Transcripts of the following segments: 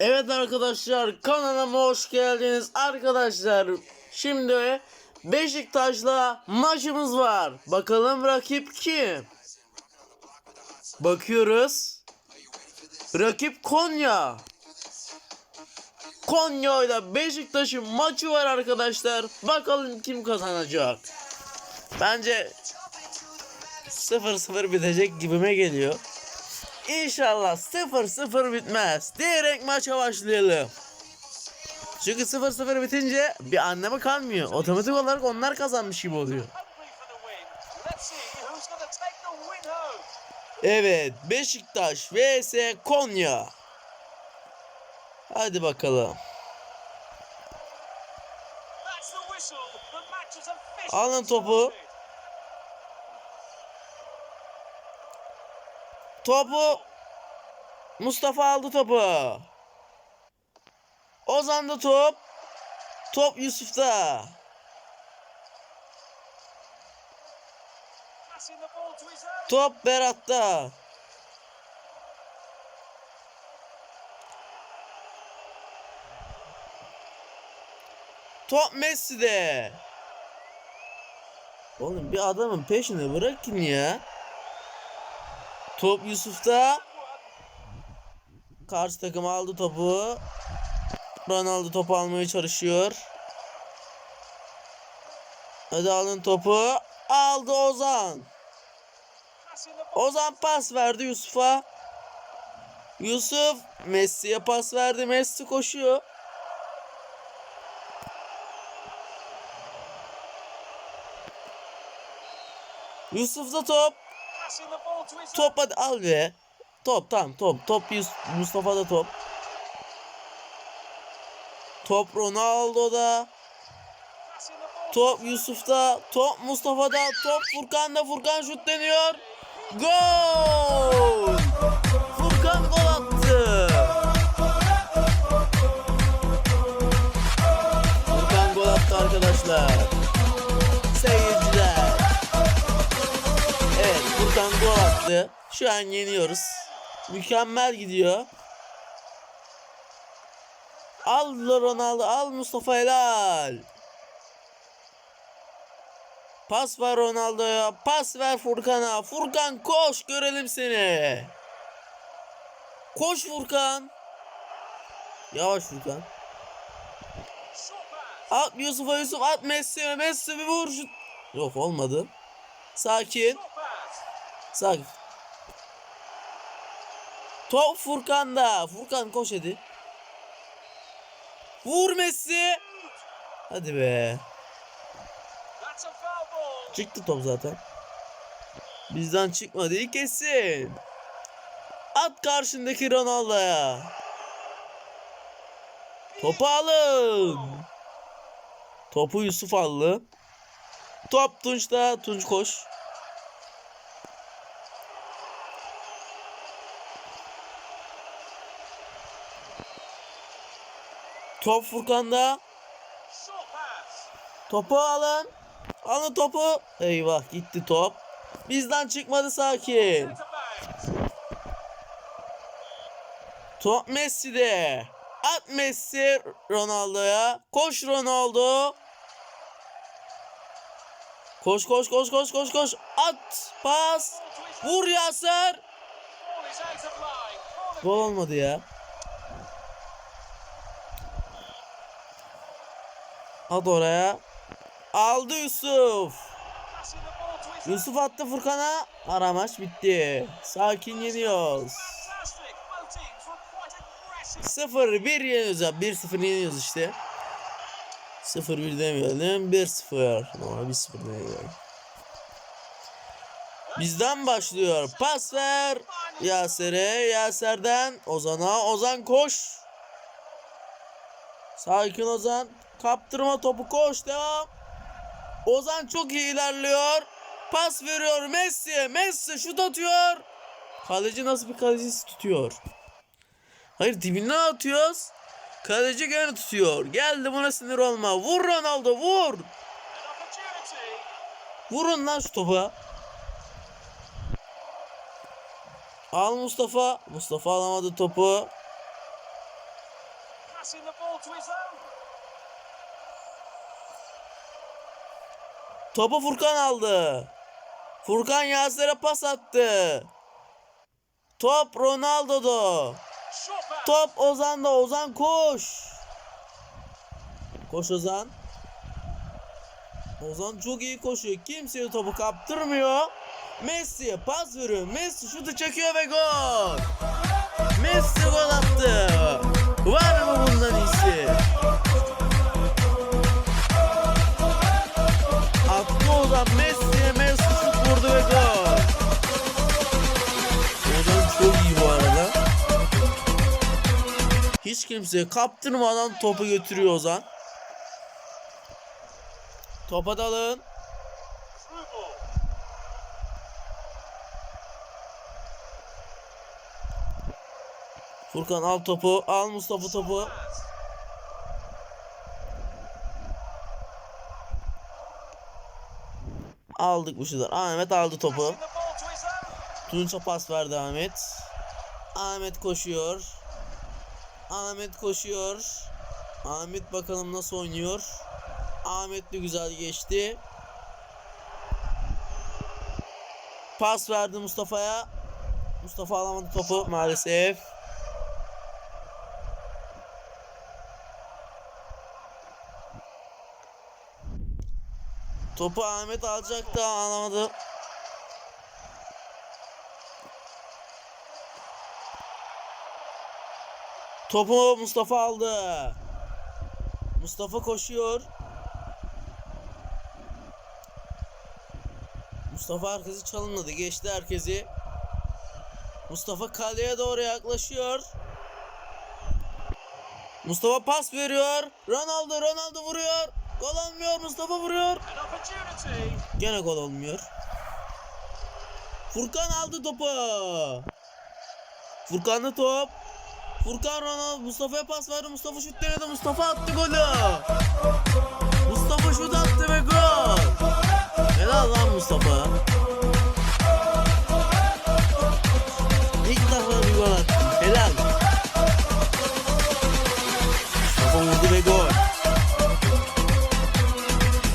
Evet arkadaşlar kanalıma hoş geldiniz arkadaşlar. Şimdi Beşiktaş'la maçımız var. Bakalım rakip kim? Bakıyoruz. Rakip Konya. Konya ile Beşiktaş'ın maçı var arkadaşlar. Bakalım kim kazanacak. Bence 0-0 bitecek gibime geliyor. İnşallah 0-0 bitmez. Direkt maça başlayalım. Çünkü 0-0 bitince bir anlamı kalmıyor. Otomatik olarak onlar kazanmış gibi oluyor. Evet Beşiktaş vs Konya. Hadi bakalım. Alın topu. Topu Mustafa aldı topu. Ozan da top. Top Yusuf'ta. Top Berat'ta. Top Messi'de. Oğlum bir adamın peşini bırakın ya. Top Yusuf'ta. Karşı takım aldı topu. Ronaldo topu almaya çalışıyor. Hadi alın topu. Aldı Ozan. Ozan pas verdi Yusuf'a. Yusuf Messi'ye pas verdi. Messi koşuyor. Yusuf'ta top. Top hadi al be. Top tamam top. Top Yus Mustafa'da top. Top Ronaldo'da. Top Yusuf'ta. Top Mustafa'da. Top Furkan'da. Furkan şut deniyor. Gol! Furkan gol attı. Furkan gol attı arkadaşlar. Seyirciler. Evet Furkan gol attı. Şu an yeniyoruz. Mükemmel gidiyor. Al Ronaldo, al Mustafa Helal. Pas ver Ronaldo'ya. Pas ver Furkan'a. Furkan koş görelim seni. Koş Furkan. Yavaş Furkan. At Yusuf'a Yusuf at Messi'ye. Messi bir vur. Yok olmadı. Sakin. Sakin. Top Furkan'da. Furkan koş hadi. Vur Messi. Hadi be. Çıktı top zaten. Bizden çıkmadı. İyi kesin. At karşındaki Ronaldo'ya. Topu alın. Topu Yusuf aldı. Top Tunç'ta. Tunç koş. Top Furkan'da. Topu alın. Alın topu. Eyvah gitti top. Bizden çıkmadı sakin. Top Messi'de. At Messi Ronaldo'ya. Koş Ronaldo. Koş koş koş koş koş koş. At. Pas. Vur. Corner Gol olmadı ya. At oraya. Aldı Yusuf. Yusuf attı Furkan'a. Ara maç bitti. Sakin yeniyoruz. Fantastic. Both teams were quite aggressive. 0-1 yeniyoruz ya. 1-0 yeniyoruz işte. 0-1 demeyelim. 1-0. Normal 1-0 demeyelim. Bizden başlıyor. Pas ver. Yaser'e. Yaser'den Ozan'a. Ozan koş. Sakin Ozan. Kaptırma topu koş. Devam. Ozan çok iyi ilerliyor. Pas veriyor Messi'ye. Messi şut atıyor. Kaleci nasıl bir kaleci tutuyor? Hayır dibinden atıyoruz. Kaleci gene tutuyor. Geldi buna sinir olma. Vur Ronaldo vur. Vurun lan şu topa. Al Mustafa. Mustafa alamadı topu. Topu Furkan aldı. Furkan Yaser'e pas attı. Top Ronaldo'da. Top Ozan'da. Ozan koş. Koş Ozan. Ozan çok iyi koşuyor. Kimseye topu kaptırmıyor. Messi'ye pas veriyor. Messi şutu çekiyor ve gol. Messi gol attı. Var mı bundan iyisi? Hiç kimseye kaptırmadan topu götürüyor Ozan. Topa dalın. Furkan al topu. Al Mustafa topu. Aldık bu şeyler. Ahmet aldı topu. Tunç'a pas verdi Ahmet. Ahmet koşuyor. Ahmet koşuyor. Ahmet bakalım nasıl oynuyor. Ahmet de güzel geçti. Pas verdi Mustafa'ya. Mustafa alamadı topu maalesef. Topu Ahmet alacaktı alamadı. Topu Mustafa aldı. Mustafa koşuyor. Mustafa herkesi çalımladı. Geçti herkesi. Mustafa kaleye doğru yaklaşıyor. Mustafa pas veriyor. Ronaldo Ronaldo vuruyor. Gol olmuyor. Mustafa vuruyor. Gene gol olmuyor. Furkan aldı topu. Furkan'da top. Furkan Ronaldo Mustafa'ya pas verdi. Mustafa şut denedi. Mustafa attı golü. Mustafa şut attı ve gol. Helal lan Mustafa. İlk defa bir gol attı. Helal. Mustafa vurdu ve gol.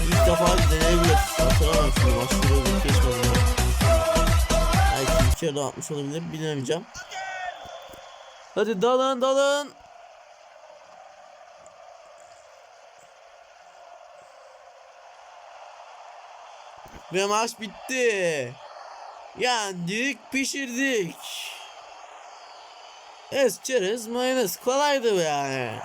İlk defa deneyebilir. Hatırlamıyorum şimdi maçları geçmedi. Belki daha atmış olabilir. Bilemeyeceğim. Hadi dalın dalın. Ve maç bitti. Yendik, pişirdik. Ez, çerez, mayonez. Kolaydı yani.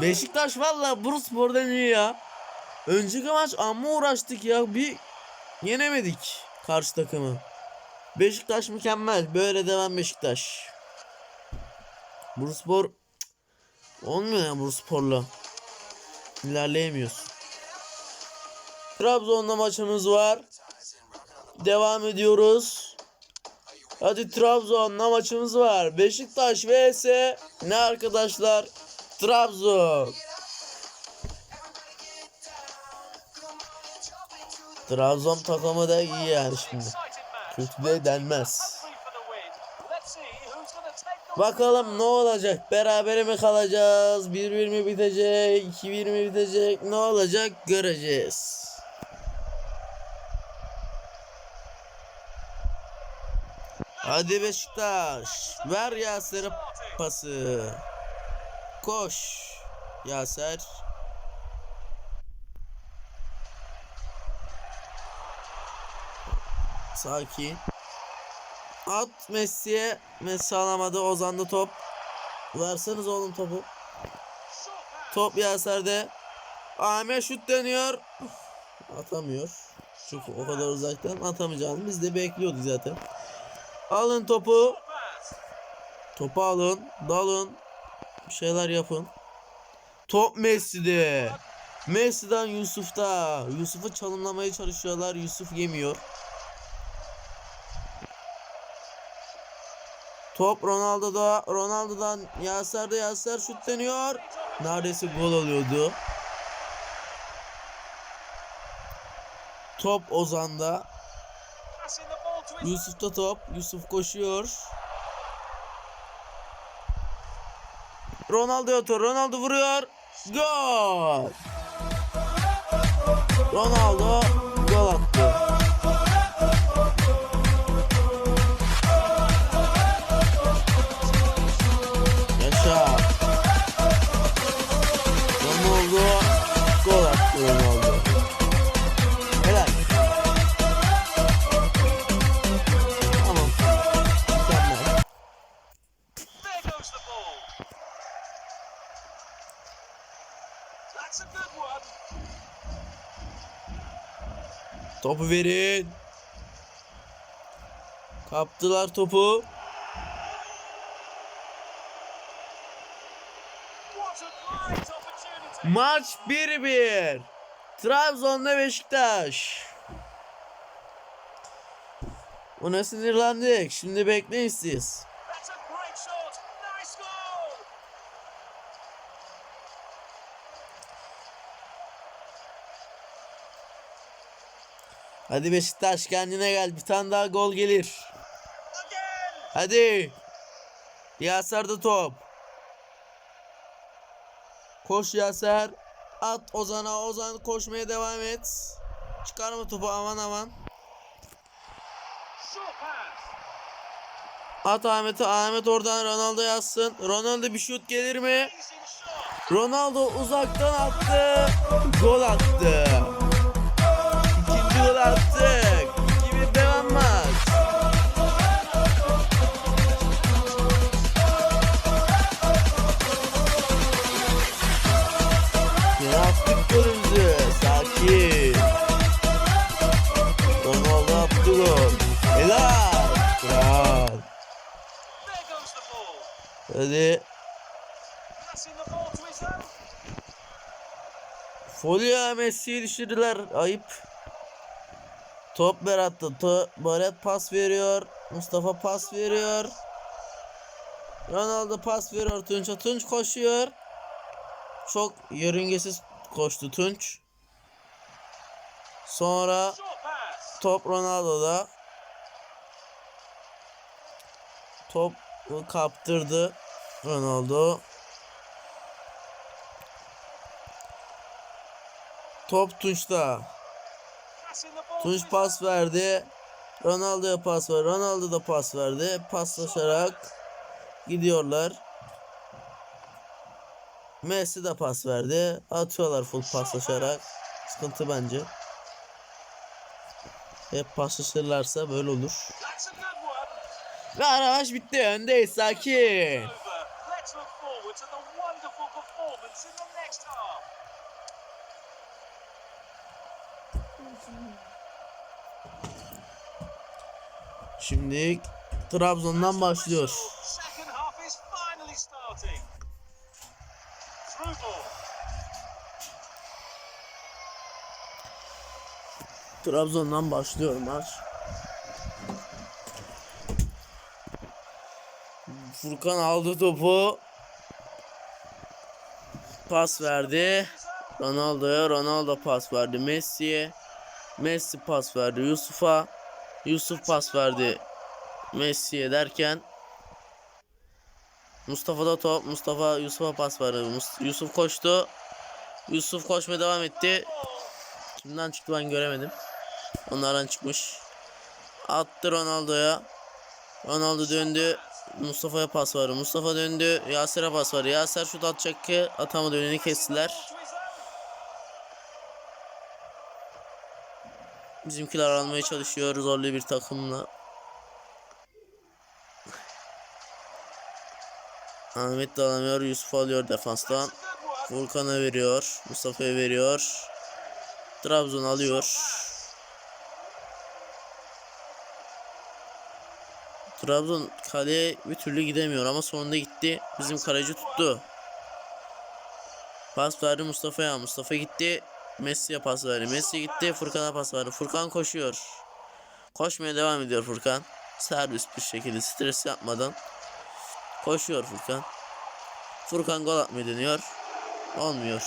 Beşiktaş valla Bursaspor'dan iyi ya. Önceki maç amma uğraştık ya. Bir yenemedik karşı takımı. Beşiktaş mükemmel. Böyle devam Beşiktaş. Bursaspor Cık, olmuyor ya Bursaspor'la. İlerleyemiyoruz. Trabzon'da maçımız var. Devam ediyoruz. Hadi Trabzon'la maçımız var. Beşiktaş vs ne arkadaşlar? Trabzon. Trabzon takımı da iyi yani şimdi. De denmez. Bakalım ne olacak? Berabere mi kalacağız? 1-1 mi bitecek? 2-1 mi bitecek? Ne olacak? Göreceğiz. Hadi Beşiktaş. Ver Yaser'e pası. Koş. Yaser. Sakin. At Messi'ye. Messi alamadı. Ozan'da top. Verseniz oğlum topu. Top Yaser'de. Ahmet şut deniyor. Atamıyor. Çünkü o kadar uzaktan atamayacağını biz de bekliyorduk zaten. Alın topu. Topu alın. Dalın. Bir şeyler yapın. Top Messi'de. Messi'den Yusuf'ta. Yusuf'u çalımlamaya çalışıyorlar. Yusuf yemiyor. Top Ronaldo'da. Ronaldo'dan Yaser'de Yaser şut deniyor. Neredeyse gol oluyordu. Top Ozan'da. Yusuf'ta top. Yusuf koşuyor. Ronaldo atıyor. Ronaldo vuruyor. Gol. Ronaldo gol attı. Topu verin. Kaptılar topu. Maç 1-1. Trabzon'da Beşiktaş. Buna sinirlendik. Şimdi bekleyin siz. Hadi Beşiktaş kendine gel. Bir tane daha gol gelir. Hadi. Yaser'de top. Koş Yaser. At Ozan'a. Ozan koşmaya devam et. Çıkarma topu aman aman. At Ahmet'e. Ahmet oradan Ronaldo yazsın. Ronaldo bir şut gelir mi? Ronaldo uzaktan attı. Gol attı. İkinci gol attık. 2-1 devam maç. Yine attık golümüzü. Sakin. Attı gol. Helal. Kral. Hadi. Folya Messi'yi düşürdüler. Ayıp. Top Berat'ta. To Berat pas veriyor. Mustafa pas veriyor. Ronaldo pas veriyor Tunç'a. Tunç koşuyor. Çok yörüngesiz koştu Tunç. Sonra top Ronaldo'da. Top kaptırdı Ronaldo. Top Tunç'ta. His pas verdi. Ronaldo'ya pas ver. Ronaldo da pas verdi. Paslaşarak gidiyorlar. Messi de pas verdi. Atıyorlar full paslaşarak. Sıkıntı bence. Hep paslaşırlarsa böyle olur. Ve ara maç bitti. Öndeyiz. Sakin. Şimdi Trabzon'dan başlıyor. Trabzon'dan başlıyor maç. Furkan aldı topu. Pas verdi. Ronaldo'ya Ronaldo pas verdi Messi'ye. Messi pas verdi Yusuf'a. Yusuf pas verdi Messi'ye derken Mustafa da top. Mustafa Yusuf'a pas verdi. Yusuf koştu. Yusuf koşmaya devam etti. Kimden çıktı ben göremedim. Onlardan çıkmış. Attı Ronaldo'ya. Ronaldo döndü. Mustafa'ya pas var. Mustafa döndü. Yaser'e pas var. Yaser şut atacak ki atamadı önünü kestiler. Bizimkiler almaya çalışıyor zorlu bir takımla. Ahmet de alamıyor. Yusuf alıyor defanstan. Volkan'a veriyor. Mustafa'ya veriyor. Trabzon alıyor. Trabzon kaleye bir türlü gidemiyor ama sonunda gitti. Bizim kaleci tuttu. Pas verdi Mustafa'ya. Mustafa gitti. Messi'ye pas verdi. Messi gitti. Furkan'a pas verdi. Furkan koşuyor. Koşmaya devam ediyor Furkan. Servis bir şekilde stres yapmadan. Koşuyor Furkan. Furkan gol atmaya dönüyor. Olmuyor.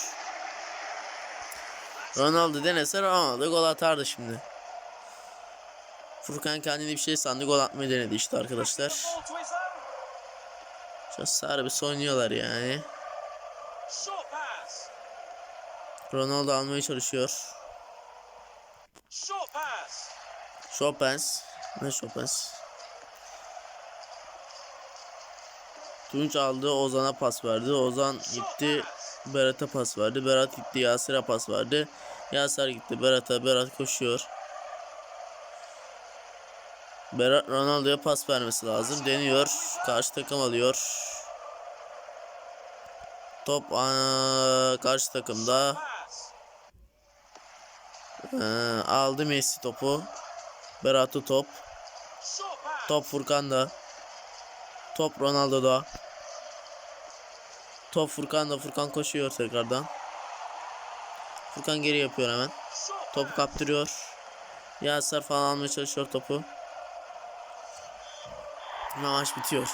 Ronaldo denese Ronaldo gol atardı şimdi. Furkan kendini bir şey sandı gol atmayı denedi işte arkadaşlar. Own. Biraz serbest oynuyorlar yani. Short pass. Ronaldo almaya çalışıyor. Short pass. Ne Chopins? Tunç aldı Ozan'a pas verdi. Ozan gitti Berat'a pas verdi. Berat gitti Yasir'e pas verdi. Yasir gitti Berat'a. Berat koşuyor. Berat Ronaldo'ya pas vermesi lazım. Deniyor. Karşı takım alıyor. Top aa, karşı takımda. Ee, aldı Messi topu. Berat'ı top. Top Furkan'da. Top Ronaldo'da. Top Furkan'da. Furkan koşuyor tekrardan. Furkan geri yapıyor hemen. Topu kaptırıyor. Yasir falan almaya çalışıyor topu. Maç bitiyor.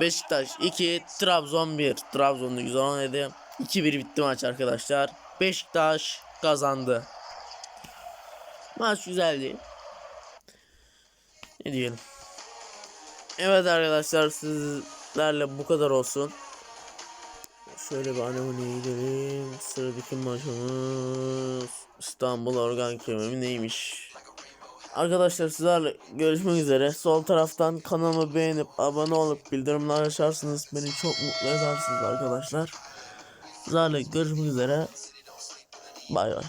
Beşiktaş 2, Trabzon 1. Trabzon'da güzel oynadı. 2-1 bitti maç arkadaşlar. Beşiktaş kazandı. Maç güzeldi. Ne diyelim. Evet arkadaşlar sizlerle bu kadar olsun. Şöyle bir anemone gidelim. Sıradaki maçımız İstanbul Organ Kemimi neymiş? Arkadaşlar sizlerle görüşmek üzere. Sol taraftan kanalımı beğenip abone olup bildirimler açarsanız beni çok mutlu edersiniz arkadaşlar. Sizlerle görüşmek üzere. Bay bay.